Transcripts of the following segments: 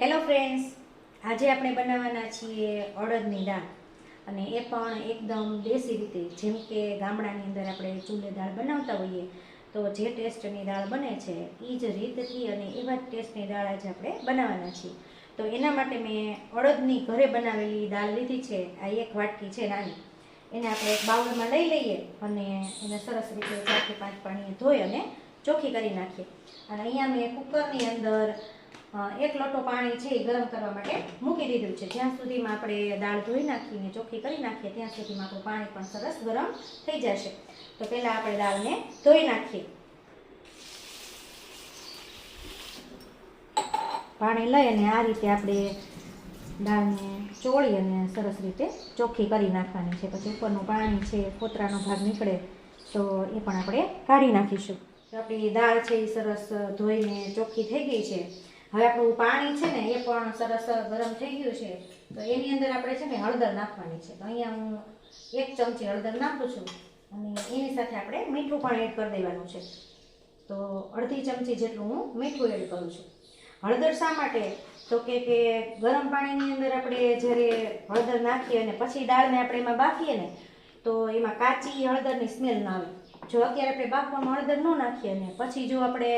Hello friends આજે આપણે બનાવવાના છીએ અડદની દાળ. અને એ પણ એકદમ દેશી રીતે, જેમ કે ગામડાની અંદર આપણે ચૂલે દાળ બનાવતા હોઈએ, તો જે ટેસ્ટની દાળ બને છે એ જ રીતથી અને એવા જ ટેસ્ટની દાળ આજે આપણે બનાવવાના છીએ. તો એના માટે મેં અડદની ઘરે બનાવેલી દાળ લીધી છે. આ એક વાટકી છે નાની. એને આપણે એક બાઉલમાં લઈ લઈએ અને એને સરસ રીતે ચારથી પાંચ પાણીએ ધોઈ અને ચોખ્ખી કરી નાખીએ. અને અહીંયા મેં કુકરની અંદર એક લોટો પાણી છે એ ગરમ કરવા માટે મૂકી દીધું છે. જ્યાં સુધીમાં આપણે દાળ ધોઈ નાખીને ચોખ્ખી કરી નાખીએ, ત્યાં સુધીમાં આપણું પાણી પણ સરસ ગરમ થઈ જશે. તો પહેલાં આપણે દાળને ધોઈ નાખીએ. પાણી લઈ અને આ રીતે આપણે દાળને ચોળી અને સરસ રીતે ચોખ્ખી કરી નાખવાની છે. પછી ઉપરનું પાણી છે ફોતરાનો ભાગ નીકળે, તો એ પણ આપણે કાઢી નાખીશું. આપણી દાળ છે એ સરસ ધોઈને ચોખ્ખી થઈ ગઈ છે. હવે આપણું પાણી છે ને એ પણ સરસ ગરમ થઈ ગયું છે. તો એની અંદર આપણે છે ને હળદર નાખવાની છે. તો અહીંયા હું એક ચમચી હળદર નાખું છું અને એની સાથે આપણે મીઠું પણ એડ કરી દેવાનું છે. તો અડધી ચમચી જેટલું હું મીઠું એડ કરું છું. હળદર શા માટે? તો કે કે ગરમ પાણીની અંદર આપણે જ્યારે હળદર નાખીએ અને પછી દાળને આપણે એમાં બાફીએ ને, તો એમાં કાચી હળદરની સ્મેલ ના આવે. જો અત્યારે આપણે બાફવામાં હળદર ન નાખીએ ને પછી જો આપણે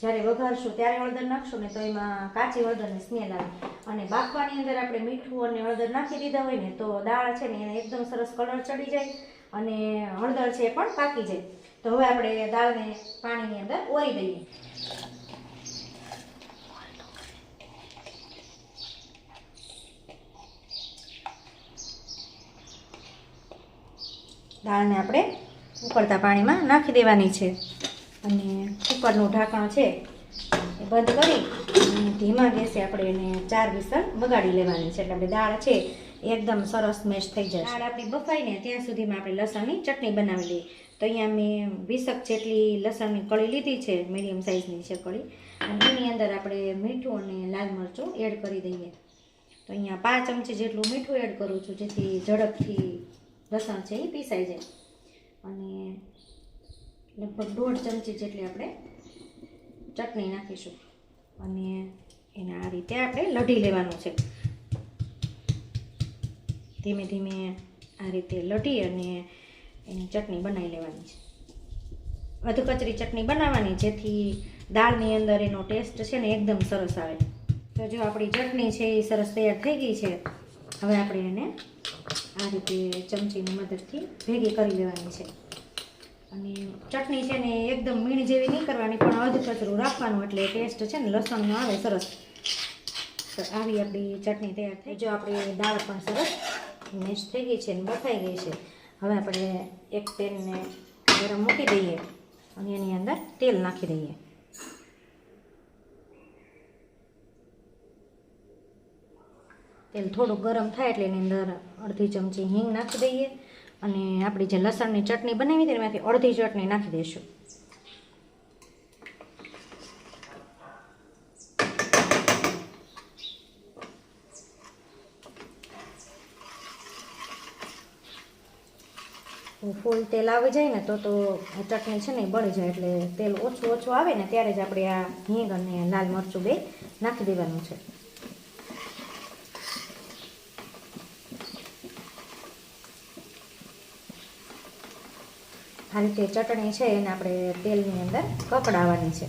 જ્યારે વઘારશું ત્યારે હળદર નાખશું ને તો એમાં કાચી હળદરની સ્મેલ આવે. અને બાફવાની અંદર આપણે મીઠું અને હળદર નાખી દીધા હોય ને તો દાળ છે ને એને એકદમ સરસ કલર ચડી જાય અને હળદર છે પણ પાકી જાય. તો હવે આપણે દાળને પાણીની અંદર ઓરી દઈએ. દાળને આપણે ઉકળતા પાણીમાં નાખી દેવાની છે. અને કુકરનું ઢાંકણ છે એ બંધ કરી ધીમા ગેસે આપણે એને ચાર વિસલ બગાડી લેવાની છે. એટલે આપણી દાળ છે એકદમ સરસ મેશ થઈ જાય દાળ આપણી બફાઈને ત્યાં સુધીમાં આપણે લસણની ચટણી બનાવી લઈએ. તો અહીંયા મેં વીસક જેટલી લસણની કળી લીધી છે, મીડિયમ સાઇઝની છે કળી. અને એની અંદર આપણે મીઠું અને લાલ મરચું એડ કરી દઈએ. તો અહીંયા પાંચ ચમચી જેટલું મીઠું એડ કરું છું, જેથી ઝડપથી લસણ છે એ પીસાઈ જાય. અને લગભગ દોઢ ચમચી જેટલી આપણે ચટણી નાખીશું. અને એને આ રીતે આપણે લઢી લેવાનું છે. ધીમે ધીમે આ રીતે લઢી અને એની ચટણી બનાવી લેવાની છે. અધકચરી ચટણી બનાવવાની, જેથી દાળની અંદર એનો ટેસ્ટ છે ને એકદમ સરસ આવે. તો જો આપણી ચટણી છે એ સરસ તૈયાર થઈ ગઈ છે હવે આપણે એને આ રીતે ચમચીની મદદથી ભેગી કરી લેવાની છે. અને ચટણી છે ને એકદમ મીણ જેવી નહીં કરવાની, પણ અધકચરું રાખવાનું એટલે ટેસ્ટ છે ને લસણનો આવે સરસ. તો આવી આપણી ચટણી તૈયાર થઈ. જો આપણી દાળ પણ સરસ મેશ થઈ ગઈ છે ને બફાઈ ગઈ છે. હવે આપણે એક પેનને ગરમ મૂકી દઈએ અને એની અંદર તેલ નાખી દઈએ. તેલ થોડું ગરમ થાય એટલે એની અંદર અડધી ચમચી હિંગ નાખી દઈએ અને આપણી જે લસણની ચટણી બનાવી હતી એમાંથી અડધી ચટણી નાખી દઈશું. ફૂલ તેલ આવી જાય ને તો તો ચટણી છે ને એ બળી જાય એટલે તેલ ઓછું ઓછું આવે ને ત્યારે જ આપણે આ હિંગ અને લાલ મરચું બે નાખી દેવાનું છે. આ રીતે ચટણી છે એને આપણે તેલની અંદર કકડાવવાની છે.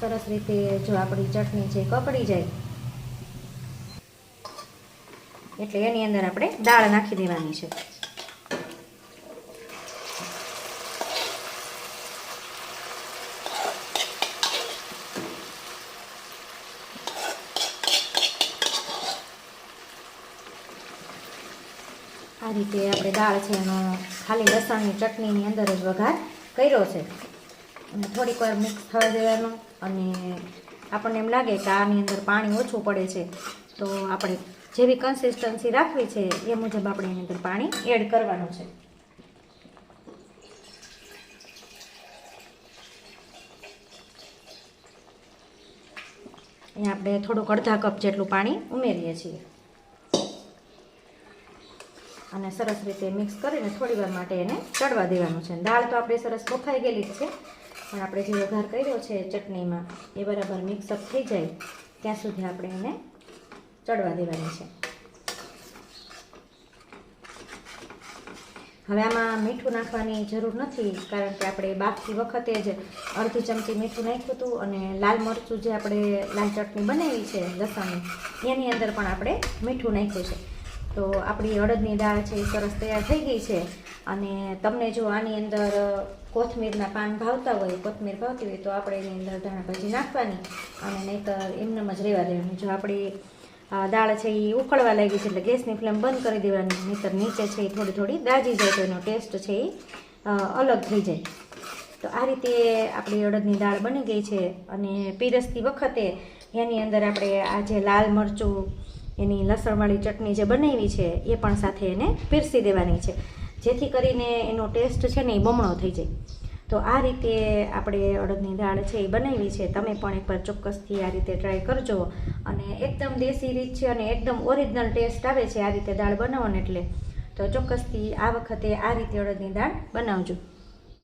સરસ રીતે જો આપણી ચટણી છે કપડી જાય, એટલે એની અંદર આપણે દાળ નાખી દેવાની છે. આ રીતે આપણે દાળ છે એનો ખાલી લસણની ચટણીની અંદર જ વઘાર કર્યો છે. થોડીક વાર મિક્સ થવા દેવાનું અને આપણને એમ લાગે કે આની અંદર પાણી ઓછું પડે છે. તો આપણે જેવી કન્સિસ્ટન્સી રાખવી છે એ મુજબ આપણે એની અંદર પાણી એડ કરવાનું છે. અહીંયા આપણે થોડુંક અડધા કપ જેટલું પાણી ઉમેરીએ છીએ. અને સરસ રીતે મિક્સ કરીને થોડી વાર માટે એને ચડવા દેવાનું છે. દાળ તો આપણે સરસ બફાઈ ગયેલી જ છે, પણ આપણે જે વઘાર કર્યો છે ચટણીમાં, એ બરાબર મિક્સઅપ થઈ જાય, ત્યાં સુધી આપણે એને ચડવા દેવાની છે. હવે આમાં મીઠું નાખવાની જરૂર નથી, કારણ કે આપણે બાફતી વખતે જ અડધી ચમચી મીઠું નાખ્યું હતું અને લાલ મરચું જે આપણે લાલ ચટણી બનાવી છે, લસણની, એની અંદર પણ આપણે મીઠું નાખ્યું છે. તો આપણી અડદની દાળ છે એ સરસ તૈયાર થઈ ગઈ છે. અને તમને જો આની અંદર કોથમીરના પાન ભાવતા હોય, કોથમીર ભાવતી હોય, તો આપણે એની અંદર ધાણા ભાજી નાખવાની અને નહીંતર એમનેમ જ રહેવા દેવાની. જો આપણી દાળ છે એ ઉકળવા લાગી છે એટલે ગેસની ફ્લેમ બંધ કરી દેવાની, નહીંતર નીચે છે એ થોડી થોડી દાજી જાય તો એનો ટેસ્ટ છે એ અલગ થઈ જાય. તો આ રીતે આપણી અડદની દાળ બની ગઈ છે અને પીરસતી વખતે એની અંદર આપણે આ જે લાલ મરચું એની લસણવાળી ચટણી જે બનાવી છે, એ પણ સાથે એને પીરસી દેવાની છે. જેથી કરીને એનો ટેસ્ટ છે ને એ બમણો થઈ જાય. તો આ રીતે આપણે અડદની દાળ છે એ બનાવી છે. તમે પણ એકવાર ચોક્કસથી આ રીતે ટ્રાય કરજો. અને એકદમ દેશી રીત છે અને એકદમ ઓરિજિનલ ટેસ્ટ આવે છે આ રીતે દાળ બનાવો ને એટલે. તો ચોક્કસથી આ વખતે આ રીતે અડદની દાળ બનાવજો.